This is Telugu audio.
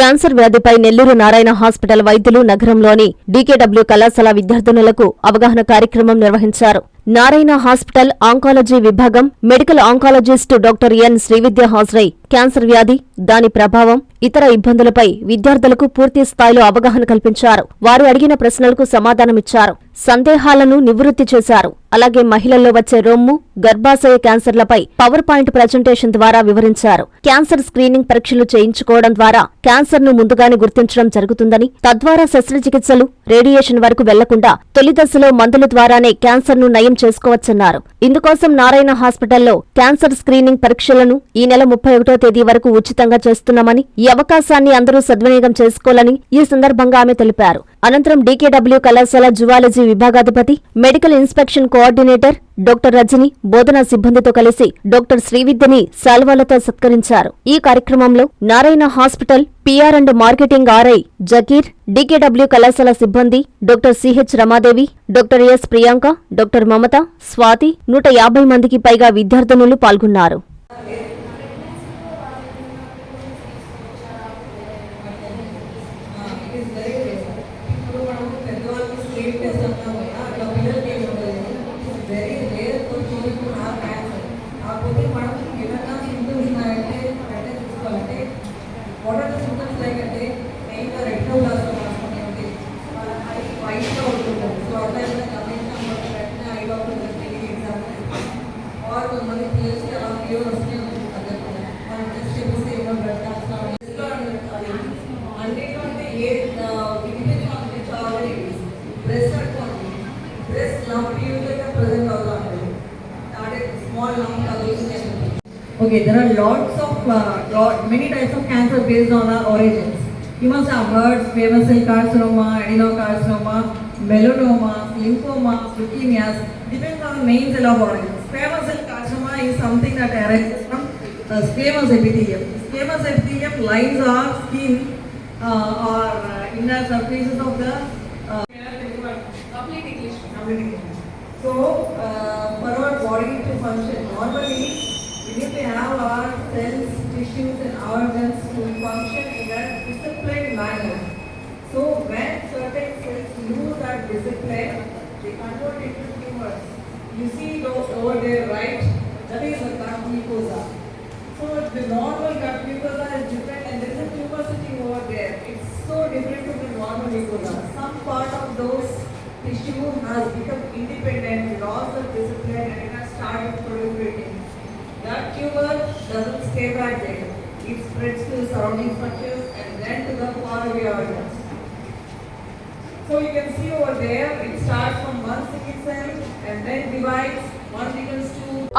క్యాన్సర్ వ్యాధిపై నెల్లూరు నారాయణ హాస్పిటల్ వైద్యులు నగరంలోని డీకేడబ్ల్యూ కళాశాల విద్యార్థినులకు అవగాహన కార్యక్రమం నిర్వహించారు. నారాయణ హాస్పిటల్ ఆంకాలజీ విభాగం medical oncologist doctor N Srividya హాజరై క్యాన్సర్ వ్యాధి దాని ప్రభావం ఇతర ఇబ్బందులపై విద్యార్థులకు పూర్తి స్థాయిలో అవగాహన కల్పించారు. వారు అడిగిన ప్రశ్నలకు సమాధానమిచ్చారు. సందేహాలను నివృత్తి చేశారు. అలాగే మహిళల్లో వచ్చే రొమ్ము గర్భాశయ క్యాన్సర్లపై పవర్ పాయింట్ ప్రజెంటేషన్ ద్వారా వివరించారు. క్యాన్సర్ స్క్రీనింగ్ పరీక్షలు చేయించుకోవడం ద్వారా క్యాన్సర్ను ముందుగానే గుర్తించడం జరుగుతుందని తద్వారా శస్త్రచికిత్సలు రేడియేషన్ వరకు వెళ్ళకుండా తొలి దశలో మందుల ద్వారానే క్యాన్సర్ను నయం చేసుకోవచ్చన్నారు. ఇందుకోసం నారాయణ హాస్పిటల్లో క్యాన్సర్ స్క్రీనింగ్ పరీక్షలను ఈ నెల ముప్పై ఒకటో తేదీ వరకు ఉచితంగా చేస్తున్నామని ఈ అవకాశాన్ని అందరూ సద్వినియోగం చేసుకోవాలని ఈ సందర్భంగా ఆమె తెలిపారు. అనంతరం డీకేడబ్ల్యూ కళాశాల zoology విభాగాధిపతి medical inspection coordinator doctor Rajani బోధనా సిబ్బందితో కలిసి డాక్టర్ శ్రీవిద్యని శాల్వాలతో సత్కరించారు. ఈ కార్యక్రమంలో Narayana hospital PR and marketing RI Zakir DKW కళాశాల సిబ్బంది doctor CH Ramadevi doctor S Priyanka doctor Mamata Swathi నూట యాభై మందికి పైగా విద్యార్థినులు పాల్గొన్నారు. lump, small lump, again. Okay, there are lots of, uh, lot, many types of cancer based on our origins. You must have heard famous cell carcinoma, adenocarcinoma, melanoma, lymphoma, leukemias, depends on the main cell of origins. Squamous cell carcinoma is something that arises from uh, squamous epithelium. Squamous epithelium lines our skin uh, or uh, inner surfaces of the function normally, we need to have our cells, tissues, and organs to function in a disciplined manner. So, when certain cells lose that discipline, they convert into tumors. You see those over there, right? That is a gut mucosa. So the normal gut mucosa is different and there is a tumor sitting over there. It's so different from the normal mucosa. Some part of those tissue has become independent, lost the discipline and started proliferating. That tumor doesn't stay back there. It spreads to the surrounding structures and then to the far away organs. So you can see over there, it starts from one single cell and then divides, one becomes